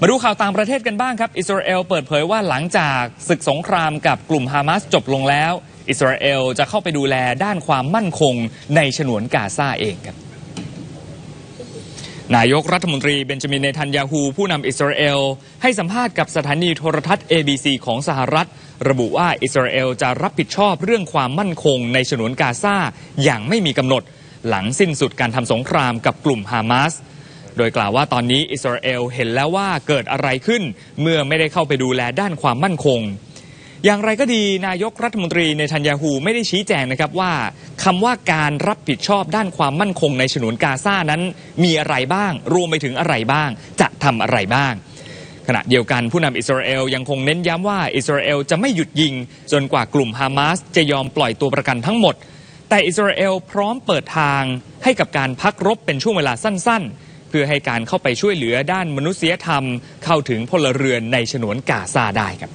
มาดูข่าวต่างประเทศกันบ้างครับ อิสราเอลเปิดเผยว่าหลังจากศึกสงครามกับกลุ่มฮามาสจบลงแล้ว อิสราเอลจะเข้าไปดูแลด้านความมั่นคงในฉนวนกาซาเองครับนายกรัฐมนตรีเบนจามินเนทันยาฮูผู้นำอิสราเอล ให้สัมภาษณ์กับสถานีโทรทัศน์ ABC ของสหรัฐ ระบุว่าอิสราเอลจะรับผิดชอบเรื่องความมั่นคงในฉนวนกาซาอย่างไม่มีกำหนด หลังสิ้นสุดการทำสงครามกับกลุ่มฮามาส โดยกล่าวว่าตอนนี้อิสราเอลเห็นแล้วว่าเกิดอะไรขึ้น เมื่อไม่ได้เข้าไปดูแลด้านความมั่นคง อย่างไรก็ดีนายกรัฐมนตรีเนทันยาฮูไม่ได้ชี้แจงนะครับว่าคำว่าการรับผิดชอบด้านความมั่นคงในฉนวนกาซานั้น มีอะไรบ้าง รวมไปถึงอะไรบ้าง จะทำอะไรบ้างขณะเดียวกันผู้นำอิสราเอลยังคงเน้นย้ำว่าอิสราเอลจะไม่หยุดยิง จนกว่ากลุ่มฮามาสจะยอมปล่อยตัวประกันทั้งหมด แต่อิสราเอลพร้อมเปิดทางให้กับการพักรบเป็นช่วงเวลาสั้นๆ เพื่อให้การเข้าไปช่วยเหลือด้านมนุษยธรรม เข้าถึงพลเรือนในฉนวนกาซาได้ครับ